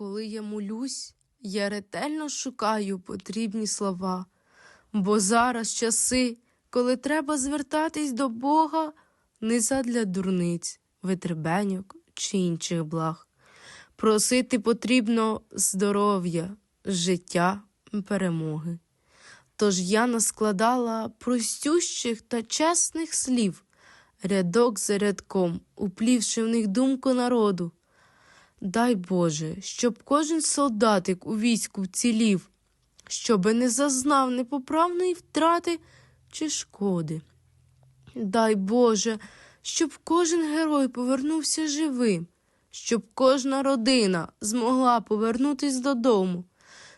Коли я молюсь, я ретельно шукаю потрібні слова, бо зараз часи, коли треба звертатись до Бога не задля дурниць, витребеньок чи інших благ. Просити потрібно здоров'я, життя, перемоги. Тож я наскладала простющих та чесних слів, рядок за рядком, уплівши в них думку народу. Дай Боже, щоб кожен солдатик у війську вцілів, щоби не зазнав непоправної втрати чи шкоди. Дай Боже, щоб кожен герой повернувся живим, щоб кожна родина змогла повернутись додому,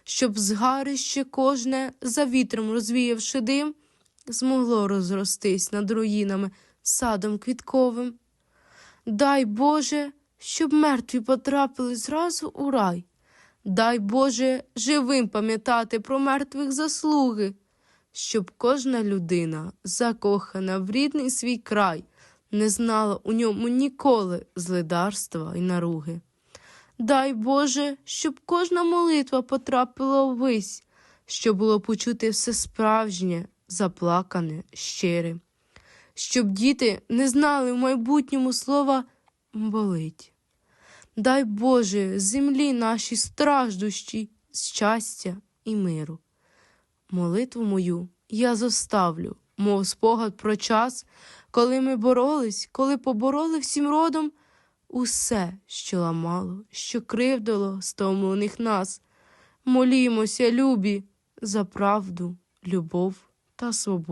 щоб згарище кожне, за вітром розвіявши дим, змогло розростись над руїнами садом квітковим. Дай Боже, щоб мертві потрапили зразу у рай. Дай Боже живим пам'ятати про мертвих заслуги, щоб кожна людина, закохана в рідний свій край, не знала у ньому ніколи злидарства й наруги. Дай Боже, щоб кожна молитва потрапила ввись, щоб було почути все справжнє, заплакане, щире, щоб діти не знали в майбутньому слова болить. Дай Боже землі нашій страждущій щастя і миру. Молитву мою я зоставлю, мов спогад про час, коли ми боролись, коли побороли всім родом усе, що ламало, що кривдило стомлених нас. Молімося, любі, за правду, любов та свободу.